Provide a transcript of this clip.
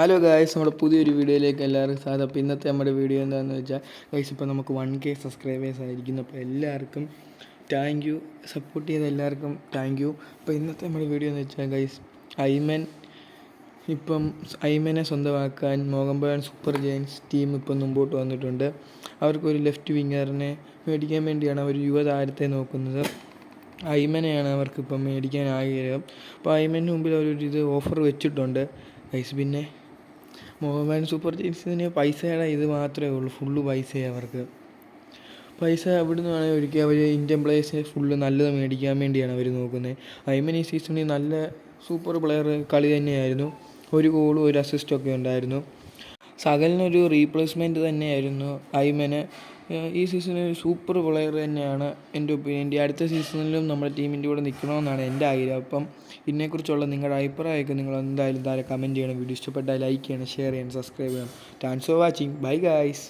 Hello guys നമ്മുടെ പുതിയൊരു വീഡിയോയിലേക്ക് എല്ലാവർക്കും സ്വാഗതം. അപ്പോൾ ഇന്നത്തെ നമ്മുടെ വീഡിയോ എന്താണെന്ന് വെച്ചാൽ ഗൈസ് ഇപ്പോൾ നമുക്ക് വൺ കെ സബ്സ്ക്രൈബേഴ്സ് ആയിരിക്കുന്നു. അപ്പോൾ എല്ലാവർക്കും താങ്ക് യു സപ്പോർട്ട് ചെയ്ത എല്ലാവർക്കും താങ്ക് യു അപ്പോൾ ഇന്നത്തെ നമ്മുടെ വീഡിയോ എന്ന് വെച്ചാൽ ഗൈസ് ഐമൻ ഇപ്പം ഐമനെ സ്വന്തമാക്കാൻ മോഹൻബാൻ സൂപ്പർ ജയൻസ് ടീം ഇപ്പം മുമ്പോട്ട് വന്നിട്ടുണ്ട്. അവർക്കൊരു ലെഫ്റ്റ് വിങ്ങറിനെ മേടിക്കാൻ വേണ്ടിയാണ് അവർ യുവതാരത്തെ നോക്കുന്നത്. ഐമനെയാണ് അവർക്കിപ്പം മേടിക്കാൻ ആഗ്രഹം. അപ്പോൾ ഐമന് മുമ്പിൽ അവരൊരു ഇത് ഓഫർ വെച്ചിട്ടുണ്ട്. ഗൈസ് പിന്നെ മോഹൻബഗാൻ സൂപ്പർ ജയൻസിന് പൈസയുടെ ഇത് മാത്രമേ ഉള്ളൂ. ഫുള്ള് പൈസയാണ് അവർക്ക്. പൈസ എവിടുന്ന് വേണമെങ്കിൽ ഒരിക്കൽ അവർ ഇന്ത്യൻ പ്ലേയേഴ്സിനെ ഫുള്ള് നല്ലത് മേടിക്കാൻ വേണ്ടിയാണ് അവർ നോക്കുന്നത്. ഐമൻ ഈ സീസണിൽ നല്ല സൂപ്പർ പ്ലെയർ കളി തന്നെയായിരുന്നു. ഒരു ഗോളും ഒരു അസിസ്റ്റൊക്കെ ഉണ്ടായിരുന്നു. സകലിനൊരു റീപ്ലേസ്മെന്റ് തന്നെയായിരുന്നു ഐമന്. ഈ സീസണിൽ ഒരു സൂപ്പർ പ്ലെയർ തന്നെയാണ് എന്റെ ഒപ്പീനിയൻ അടുത്ത സീസണിലും നമ്മുടെ ടീമിന്റെ കൂടെ നിൽക്കണമെന്നാണ് എന്റെ ആഗ്രഹം. അപ്പം ഇതിനെക്കുറിച്ചുള്ള നിങ്ങളുടെ അഭിപ്രായമൊക്കെ നിങ്ങൾ എന്തായാലും താഴെ കമന്റ് ചെയ്യണം. വീഡിയോ ഇഷ്ടപ്പെട്ടാൽ ലൈക്ക് ചെയ്യണം ഷെയർ ചെയ്യണം സബ്സ്ക്രൈബ് ചെയ്യണം. Thanks for watching bye guys